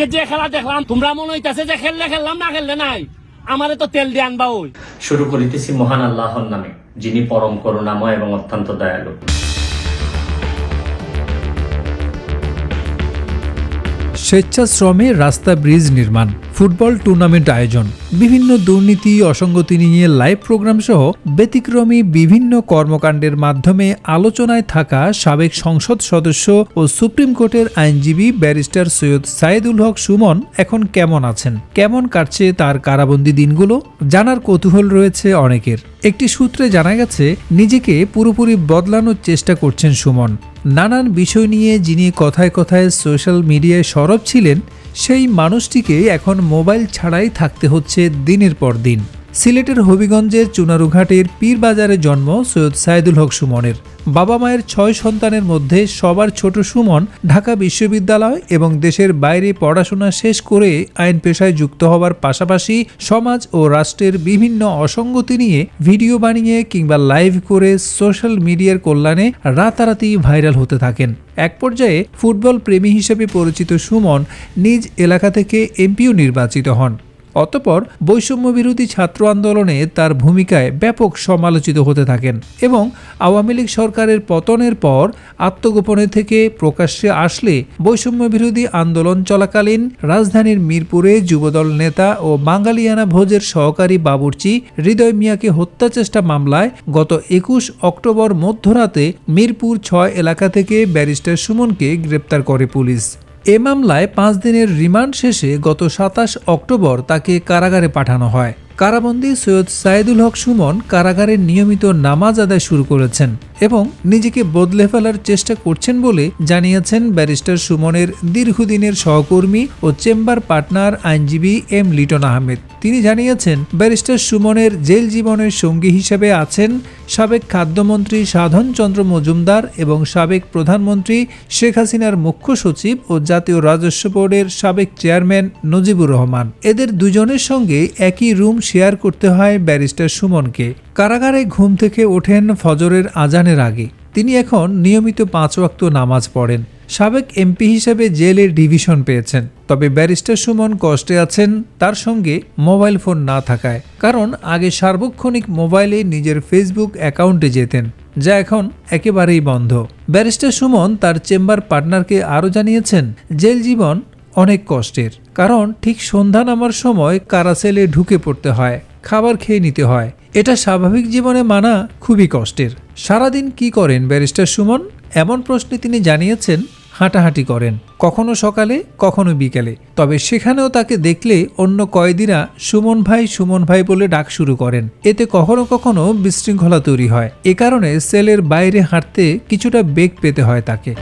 আজকে যে খেলা দেখলাম তোমরা মনে হইতাছে যে খেললে খেললাম না খেললে নাই। আমারে তো তেল দিয়ে আনবা ওই। শুরু করিতেছি মহান আল্লাহর নামে যিনি পরম করুণাময় এবং অত্যন্ত দয়ালু। স্বেচ্ছাশ্রমে রাস্তা ব্রিজ নির্মাণ। ফুটবল টুর্নামেন্ট আয়োজন। বিভিন্ন দুর্নীতি, অসঙ্গতি নিয়ে লাইভ প্রোগ্রাম সহ ব্যতিক্রমী বিভিন্ন কর্মকাণ্ডের মাধ্যমে আলোচনায় থাকা সাবেক সংসদ সদস্য ও সুপ্রিম কোর্টের আইনজীবী ব্যারিস্টার সৈয়দ সাইদুল হক সুমন এখন কেমন আছেন? কেমন কাটছে তার কারাবন্দী দিনগুলো? জানার কৌতূহল রয়েছে অনেকের। একটি সূত্রে জানা গেছে, নিজেকে পুরোপুরি বদলানোর চেষ্টা করছেন সুমন। নানান বিষয় নিয়ে যিনি কথায় কথায় সোশ্যাল মিডিয়ায় সরব ছিলেন সেই মানুষটিকে এখন মোবাইল ছাড়াই থাকতে হচ্ছে দিনের পর দিন। সিলেটের হবিগঞ্জের চুনারুঘাটের পীরবাজারে জন্ম সৈয়দ সাইদুল হক সুমনের। বাবা মায়ের ছয় সন্তানের মধ্যে সবার ছোট সুমন ঢাকা বিশ্ববিদ্যালয় এবং দেশের বাইরে পড়াশোনা শেষ করে আইন পেশায় যুক্ত হওয়ার পাশাপাশি সমাজ ও রাষ্ট্রের বিভিন্ন অসঙ্গতি নিয়ে ভিডিও বানিয়ে কিংবা লাইভ করে সোশ্যাল মিডিয়ার কল্যাণে রাতারাতি ভাইরাল হতে থাকেন। এক পর্যায়ে ফুটবল প্রেমী হিসেবে পরিচিত সুমন নিজ এলাকা থেকে এমপিও নির্বাচিত হন। অতপর বৈষম্য বিরোধী ছাত্র আন্দোলনে তার ভূমিকায় ব্যাপক সমালোচিত হতে থাকেন এবং আওয়ামী লীগ সরকারের পতনের পর আত্মগোপনে থেকে প্রকাশ্যে আসলে বৈষম্য বিরোধী আন্দোলন চলাকালীন রাজধানীর মিরপুরে যুবদল নেতা ও বাঙালিয়ানা ভোজের সহকারী বাবুর্চি হৃদয় মিয়াকে হত্যা চেষ্টা মামলায় গত একুশ অক্টোবর মধ্যরাতে মিরপুর ছয় এলাকা থেকে ব্যারিস্টার সুমনকে গ্রেপ্তার করে পুলিশ। এ মামলায় পাঁচ দিনের রিমান্ড শেষে গত সাতাশ অক্টোবর তাকে কারাগারে পাঠানো হয়। কারাবন্দী সৈয়দ সাইদুল হক সুমন কারাগারে নিয়মিত নামাজ আদায় শুরু করেছেন এবং নিজেকে বদলে ফেলার চেষ্টা করছেন বলে জানিয়েছেন ব্যারিস্টার সুমনের দীর্ঘদিনের সহকর্মী ও চেম্বার পার্টনার আইনজীবী এম লিটন আহমেদ। তিনি জানিয়েছেন, ব্যারিস্টার সুমনের জেল জীবনের সঙ্গী হিসেবে আছেন সাবেক খাদ্যমন্ত্রী সাধন চন্দ্র মজুমদার এবং সাবেক প্রধানমন্ত্রী শেখ হাসিনার মুখ্য সচিব ও জাতীয় রাজস্ব বোর্ডের সাবেক চেয়ারম্যান নজিবুর রহমান। এদের দুজনের সঙ্গে একই রুম শেয়ার করতে হয় ব্যারিস্টার সুমনকে। কারাগারে ঘুম থেকে ওঠেন ফজরের আজানের আগে। তিনি এখন নিয়মিত পাঁচ ওয়াক্ত নামাজ পড়েন। সাবেক এমপি হিসেবে জেলের ডিভিশন পেয়েছেন, তবে ব্যারিস্টার সুমন কষ্টে আছেন, তার সঙ্গে মোবাইল ফোন না থাকায়। কারণ আগে সার্বক্ষণিক মোবাইলে নিজের ফেসবুক অ্যাকাউন্টে যেতেন, যা এখন একেবারেই বন্ধ। ব্যারিস্টার সুমন তার চেম্বার পার্টনারকে আরও জানিয়েছেন, জেল জীবন অনেক কষ্টের, কারণ ঠিক সন্ধ্যা নামার সময় কারাসেলে ঢুকে পড়তে হয়, খাবার খেয়ে নিতে হয়। এটা স্বাভাবিক জীবনে মানা খুবই কষ্টের। সারাদিন কি করেন ব্যারিস্টার সুমন? এমন প্রশ্নে তিনি জানিয়েছেন হাঁটাহাঁটি করেন। কখনো সকালে, কখনো বিকেলে। তবে সেখানেও তাকে দেখলে অন্য কয়েদিরা, সুমন ভাই সুমন ভাই বলে ডাক শুরু করেন। এতে কখনো কখনো বিশৃঙ্খলা তৈরি হয়। এ কারণে সেলের বাইরে হাঁটতে কিছুটা বেগ পেতে হয় তাকে।